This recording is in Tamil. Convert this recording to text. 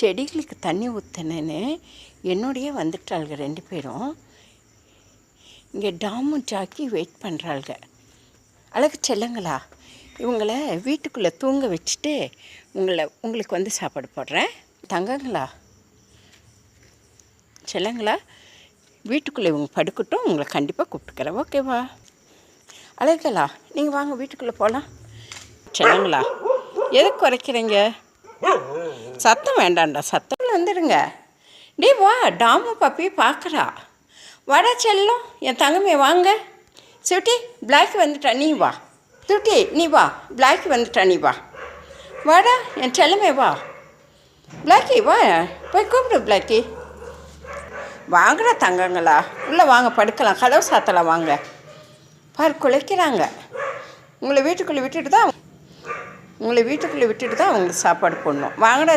செடிகளுக்கு தண்ணி ஊற்றினேன்னு என்னோடையே வந்துட்டாளுங்க ரெண்டு பேரும். இங்கே டாமும் ஜாக்கி வெயிட் பண்ணுறாளுங்க அழகு செல்லுங்களா இவங்கள வீட்டுக்குள்ளே தூங்க வச்சுட்டு உங்களை உங்களுக்கு வந்து சாப்பாடு போடுறேன். தங்கங்களா? செல்லங்களா வீட்டுக்குள்ளே இவங்க படுக்கட்டும் உங்களை கண்டிப்பாக கூப்பிட்டுக்கிறேன். ஓகேவா அழகலா நீங்கள் வாங்க வீட்டுக்குள்ளே போகலாம் செல்லங்களா எதுக்கு குறைக்கிறீங்க? சத்தம் வேண்டாம்டா சத்தம் வந்துடுங்க. டே வா டாமு பப்பி பார்க்குறா வாடா செல்லம் என் தங்கமே வாங்க. சுட்டி பிளாக் வந்துட்டா நீ வா. சுட்டி நீ வா பிளாக் வந்துட்டா நீ வா. வாடா என் செல்லமே வா. பிளாக்கி வா போய் கூப்பிடு பிளாக்கி வாங்கடா தங்கங்களா. உள்ளே வாங்க படுக்கலாம். கதவு சாத்தலாம் வாங்க. பார் குலைக்கிறாங்க உங்களை வீட்டுக்குள்ளே விட்டுட்டு தான் உங்களை வீட்டுக்குள்ளே விட்டுட்டு தான் அவங்களுக்கு சாப்பாடு போடணும். வாங்கடா